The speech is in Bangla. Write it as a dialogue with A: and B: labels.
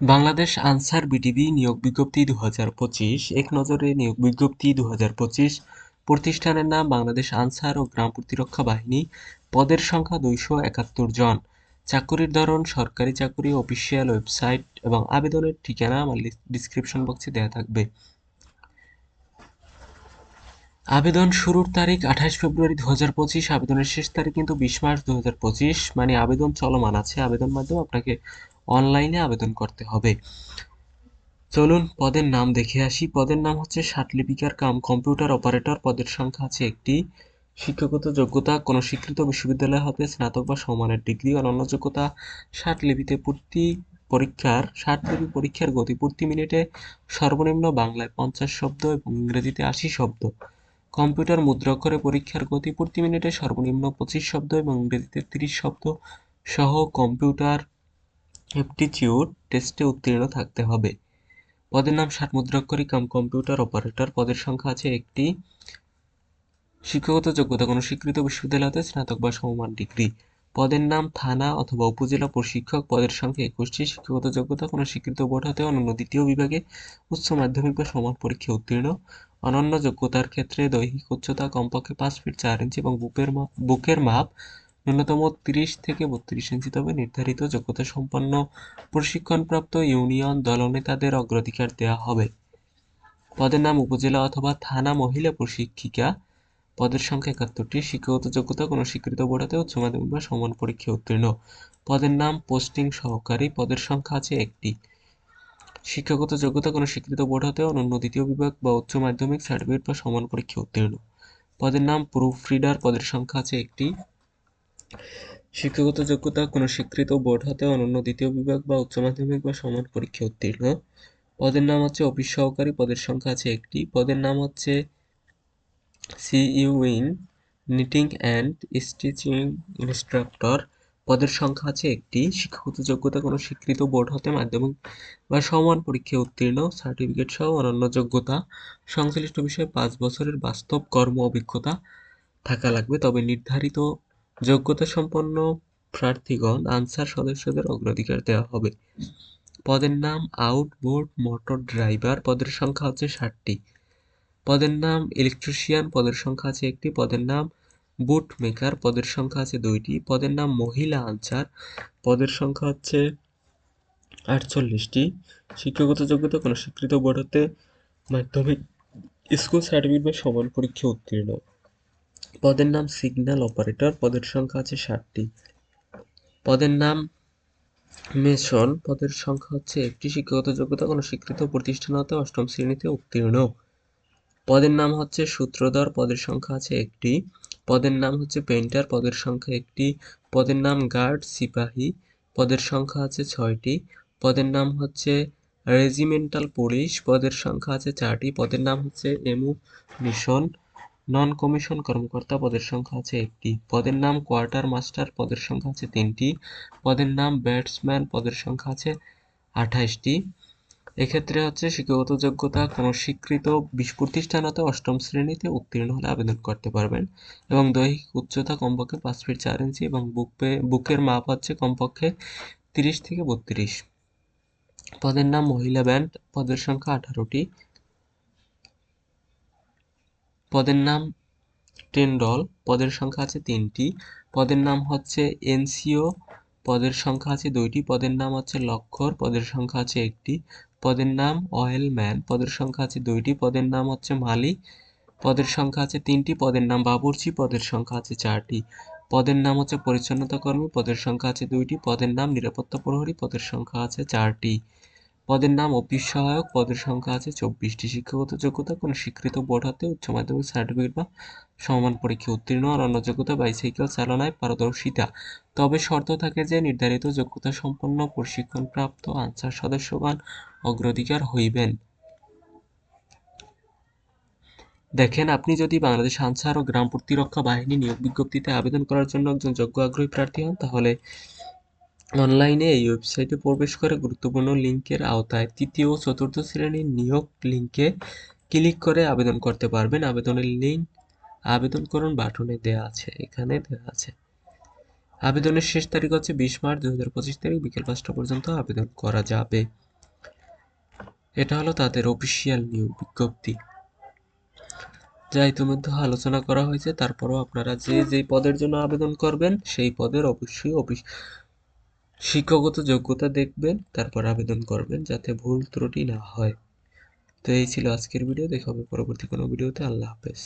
A: বাংলাদেশ আনসার বিটিভি নিয়োগ বিজ্ঞপ্তি দু হাজার পঁচিশ। এক নজরে নিয়োগ বিজ্ঞপ্তি দু হাজার পঁচিশ প্রতিষ্ঠানের নাম বাংলাদেশ আনসার ও গ্রাম প্রতিরক্ষা বাহিনী। পদের সংখ্যা দুইশো একাত্তর জন। চাকুরির ধরন সরকারি চাকুরি, অফিসিয়াল ওয়েবসাইট এবং আবেদনের ঠিকানা আমার ডিসক্রিপশন বক্সে দেওয়া থাকবে। আবেদন শুরুর তারিখ আঠাশ ফেব্রুয়ারি দু হাজার পঁচিশ, আবেদনের শেষ তারিখ কিন্তু বিশ মার্চ দু হাজার পঁচিশ। মানে আবেদন চলমান আছে। আবেদন মাধ্যমে আপনাকে অনলাইনে আবেদন করতে হবে। চলুন, পদের নাম দেখে আসি। পদের নাম হচ্ছে লিপিকার কাম কম্পিউটার অপারেটর। পদের সংখ্যা আছে একটি। শিক্ষাগত যোগ্যতা, কোনো স্বীকৃত বিশ্ববিদ্যালয় হতে স্নাতক বা সমানের ডিগ্রি, অনন্য যোগ্যতা লিপিতে পূর্তি পরীক্ষার লিপি পরীক্ষার গতি প্রতি মিনিটে সর্বনিম্ন বাংলায় পঞ্চাশ শব্দ এবং ইংরেজিতে আশি শব্দ। কম্পিউটার মুদ্রাক্ষরে পরীক্ষার গতি প্রতি মিনিটে সর্বনিম্ন পঁচিশ শব্দ এবং ইংরেজিতে তিরিশ শব্দ সহ কম্পিউটার অ্যাপটিটিউড টেস্টে উত্তীর্ণ থাকতে হবে। পদের নাম ষাট মুদ্রাক্ষরী কাম কম্পিউটার অপারেটর পদের সংখ্যা আছে একটি। শিক্ষাগত যোগ্যতা কোনো স্বীকৃত বিশ্ববিদ্যালয়তে স্নাতক বা সমমান ডিগ্রি। পদের নাম থানা অথবা উপজেলা প্রশিক্ষক। পদের সংখ্যা একুশটি। শিক্ষাগত যোগ্যতা কোনো স্বীকৃত বোর্ড হতে অনন্য দ্বিতীয় বিভাগে উচ্চ মাধ্যমিক বা সমান পরীক্ষা উত্তীর্ণ। অনন্য যোগ্যতার ক্ষেত্রে দৈহিক উচ্চতা কমপক্ষে পাঁচ ফিট চার ইঞ্চি এবং বুকের মাপ বুকের মাপ ন্যূনতম তিরিশ থেকে বত্রিশ ইঞ্চি তবে নির্ধারিত যোগ্যতা সম্পন্ন প্রশিক্ষণপ্রাপ্ত ইউনিয়ন দলনেতাদের অগ্রাধিকার দেওয়া হবে। পদের নাম উপজেলা অথবা থানা মহিলা প্রশিক্ষিকা। পদের সংখ্যা একাত্তরটি। শিক্ষাগত যোগ্যতা কোনো স্বীকৃত বোর্ডাতে উচ্চ মাধ্যমিক বা সমান পরীক্ষা উত্তীর্ণ। পদের নাম পোস্টিং সহকারী। পদের সংখ্যা আছে একটি। শিক্ষাগত যোগ্যতা কোনো স্বীকৃত বোর্ড হতে অনন্য দ্বিতীয় বিভাগ বা উচ্চ মাধ্যমিক, সার্টিফিকেট বা সমান পরীক্ষা উত্তীর্ণ। পদের নাম প্রুফ রিডার। পদের সংখ্যা আছে একটি। শিক্ষাগত যোগ্যতা, কোনো স্বীকৃত বোর্ড হতে, অনন্য দ্বিতীয় বিভাগ বা উচ্চ মাধ্যমিক বা সমান পরীক্ষা উত্তীর্ণ। পদের নাম হচ্ছে অফিস সহকারী, পদের সংখ্যা আছে একটি। পদের নাম হচ্ছে sewing knitting and stitching instructor. পদের সংখ্যা আছে একটি। শিক্ষাগত যোগ্যতা, কোনো স্বীকৃত বোর্ড হতে, মাধ্যমিক বা সমান পরীক্ষায় উত্তীর্ণ। সার্টিফিকেট সহ অনন্য যোগ্যতা। সংশ্লিষ্ট বিষয়ে পাঁচ বছরের বাস্তব কর্ম অভিজ্ঞতা থাকা লাগবে। তবে নির্ধারিত যোগ্যতা সম্পন্ন প্রার্থীগণ আনসার সদস্যদের অগ্রাধিকার দেওয়া হবে। পদের নাম আউটবোর্ড মোটর ড্রাইভার, পদের সংখ্যা হচ্ছে ষাটটি। পদের নাম ইলেকট্রিশিয়ান, পদের সংখ্যা আছে একটি। পদের নাম বুট মেকার পদের সংখ্যা আছে দুইটি। পদের নাম মহিলা আনসার, পদের সংখ্যা হচ্ছে আটচল্লিশটি। শিক্ষাগত যোগ্যতা কোনো স্বীকৃত বোর্ড হতে মাধ্যমিক স্কুল সার্টিফিকেট বা সমান পরীক্ষা উত্তীর্ণ। পদের নাম সিগন্যাল অপারেটর পদের সংখ্যা আছে ষাটটি। পদের নাম মেশন পদের সংখ্যা হচ্ছে একটি শিক্ষাগত যোগ্যতা, কোনো স্বীকৃত প্রতিষ্ঠান হতে অষ্টম শ্রেণীতে উত্তীর্ণ। পদের নাম হচ্ছে সূত্রধর, পদের সংখ্যা আছে একটি। পদের নাম হচ্ছে পেন্টার পদের সংখ্যা একটি। পদের নাম গার্ড সিপাহী, পদের সংখ্যা আছে ছয়টি। পদের নাম হচ্ছে রেজিমেন্টাল পুলিশ পদের সংখ্যা আছে চারটি। পদের নাম হচ্ছে এমু মিশন নন কমিশন কর্মকর্তা পদের সংখ্যা আছে একটি। পদের নাম কোয়ার্টার মাস্টার পদের সংখ্যা আছে তিনটি। পদের নাম ব্যাটসম্যান পদের সংখ্যা আছে আঠাশটি। এক্ষেত্রে হচ্ছে শিক্ষাগত যোগ্যতা, কোনো স্বীকৃত প্রতিষ্ঠান হতে অষ্টম শ্রেণীতে উত্তীর্ণ হলে আবেদন করতে পারবেন এবং দৈহিক উচ্চতা কমপক্ষে পাঁচ ফিট চার ইঞ্চি এবং বুকে, বুকের মাপ হচ্ছে কমপক্ষে তিরিশ থেকে বত্রিশ। পদের নাম মহিলা ব্যান্ড পদের সংখ্যা আঠারোটি। পদের নাম টেন্ডল পদের সংখ্যা আছে তিনটি। পদের নাম হচ্ছে এনসিও পদের সংখ্যা আছে দুইটি। পদের নাম হচ্ছে লক্ষর পদের সংখ্যা আছে একটি। পদের নাম অয়েল ম্যান, পদের সংখ্যা আছে দুইটি। পদের নাম হচ্ছে মালি পদের সংখ্যা আছে তিনটি। পদের নাম বাবুর্চি, পদের সংখ্যা আছে চারটি। পদের নাম হচ্ছে পরিচ্ছন্নতা কর্মী পদের সংখ্যা আছে দুইটি। পদের নাম নিরাপত্তা প্রহরী, পদের সংখ্যা আছে চারটি। পদের নাম অফিস সহায়ক, পদের সংখ্যা আছে চব্বিশটি শিক্ষাগত যোগ্যতা, কোনো স্বীকৃত বোর্ড হাতে উচ্চ মাধ্যমিক সার্টিফিকেট বা সমান পরীক্ষা উত্তীর্ণ অন্য যোগ্যতা বাইসাইকেল চালনায় পারদর্শিতা। তবে শর্ত থাকে যে নির্ধারিত যোগ্যতা সম্পন্ন প্রশিক্ষণপ্রাপ্ত আনসার সদস্যগণ অগ্রাধিকার হইবেন। দেখেন, আপনি যদি বাংলাদেশ আনসার ও গ্রাম প্রতিরক্ষা বাহিনী নিয়োগ বিজ্ঞপ্তিতে আবেদন করার জন্য একজন যোগ্য আগ্রহী প্রার্থী হন, তাহলে অনলাইনে এই ওয়েবসাইটে প্রবেশ করে গুরুত্বপূর্ণ লিঙ্কের আওতায় তৃতীয় ও চতুর্থ শ্রেণির নিয়োগ লিঙ্কে ক্লিক করে আবেদন করতে পারবেন। আবেদনের লিঙ্ক আবেদন করুন বাটনে দেওয়া আছে, এখানে দেওয়া আছে। আবেদনের শেষ তারিখ হচ্ছে বিশ মার্চ দু হাজার পঁচিশ তারিখ, বিকেল পাঁচটা পর্যন্ত আবেদন করা যাবে। এটা হলো তাদের অফিসিয়াল নিয়োগ বিজ্ঞপ্তি। যা ইতিমধ্যে আলোচনা করা হয়েছে, তারপরও আপনারা যে যেই পদের জন্য আবেদন করবেন, সেই পদের অবশ্যই অফিস শিক্ষাগত যোগ্যতা দেখবেন, তারপর আবেদন করবেন যাতে ভুল ত্রুটি না হয়। তো এই ছিল আজকের ভিডিও, দেখা হবে পরবর্তী কোনো ভিডিওতে। আল্লাহ হাফেজ।